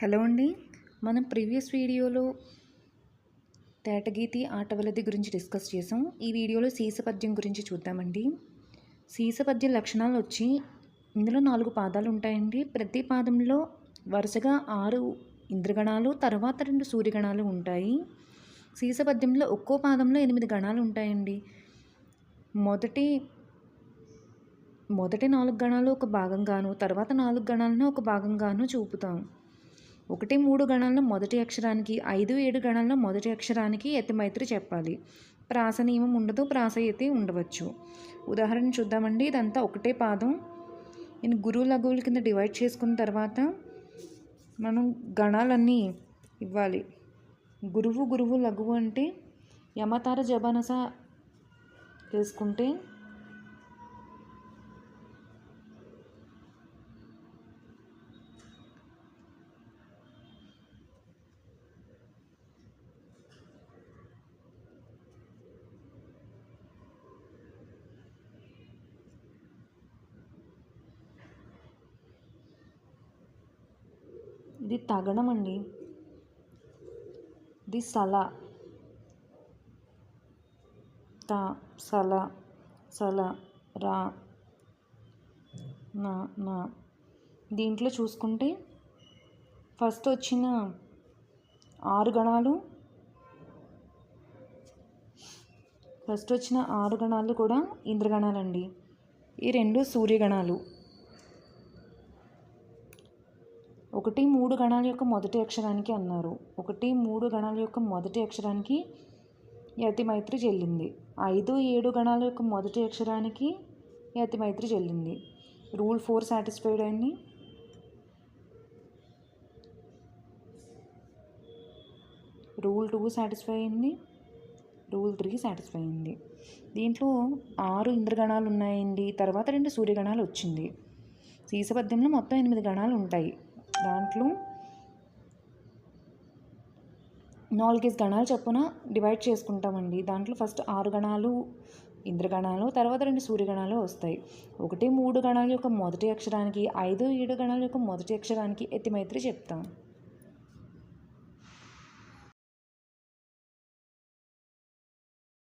Hello అండి. మనం previous వీడియోలో తేటగీతి ఆటవలది గురించి డిస్కస్ చేసాం. ఈ వీడియోలో సీసపద్యం గురించి చూద్దామండి. సీసపద్యం లక్షణాలు వచ్చి ఇందులో నాలుగు పాదాలు ఉంటాయండి. ప్రతి పాదంలో వరుసగా ఆరు ఇంద్రగణాలు తర్వాత రెండు సూర్యగణాలు ఉంటాయి. సీసపద్యంలో ఒక్కో పాదంలో ఎనిమిది గణాలు ఉంటాయండి. మొదటి మొదటి నాలుగు గణాలు ఒక భాగంగాను తర్వాత నాలుగు గణాలను ఒక భాగంగాను చూపుతాం. ఒకటి మూడు గణాలను మొదటి అక్షరానికి ఐదు ఏడు గణాల్లో మొదటి అక్షరానికి ఎత్తిమైత్రి చెప్పాలి. ప్రాస నియమం ఉండదు ప్రాస ఉండవచ్చు. ఉదాహరణ చూద్దామండి ఇదంతా ఒకటే పాదం. నేను గురువు లఘువుల కింద డివైడ్ చేసుకున్న తర్వాత మనం గణాలన్నీ ఇవ్వాలి. గురువు గురువు లఘువు అంటే యమతార జబనస వేసుకుంటే ఇది తగడం అండి ఇది సల. త సల సల రా నా నా. దీంట్లో చూసుకుంటే ఫస్ట్ వచ్చిన ఆరు గణాలు ఫస్ట్ వచ్చిన ఆరు గణాలు కూడా ఇంద్రగణాలండి. ఈ రెండు సూర్యగణాలు. ఒకటి మూడు గణాల యొక్క మొదటి అక్షరానికి అన్నారు. ఒకటి మూడు గణాల యొక్క మొదటి అక్షరానికి యతిమైత్రి చెల్లింది. ఐదు ఏడు గణాల యొక్క మొదటి అక్షరానికి యతిమైత్రి చెల్లింది. రూల్ ఫోర్ సాటిస్ఫైడ్ అయింది. రూల్ టూ సాటిస్ఫై అయింది. రూల్ త్రీ సాటిస్ఫై అయింది. దీంట్లో ఆరు ఇంద్రగణాలు ఉన్నాయండి. తర్వాత రెండు సూర్యగణాలు వచ్చింది. సీసపద్యంలో మొత్తం ఎనిమిది గణాలు ఉంటాయి. దాంట్లో నాలుగైదు గణాలు చొప్పున డివైడ్ చేసుకుంటామండి. దాంట్లో ఫస్ట్ ఆరు గణాలు ఇంద్రగణాలు తర్వాత రెండు సూర్యగణాలు వస్తాయి. ఒకటి మూడు గణాల యొక్క మొదటి అక్షరానికి ఐదు ఏడు గణాల యొక్క మొదటి అక్షరానికి ఎత్తిమైత్రి చెప్తాం.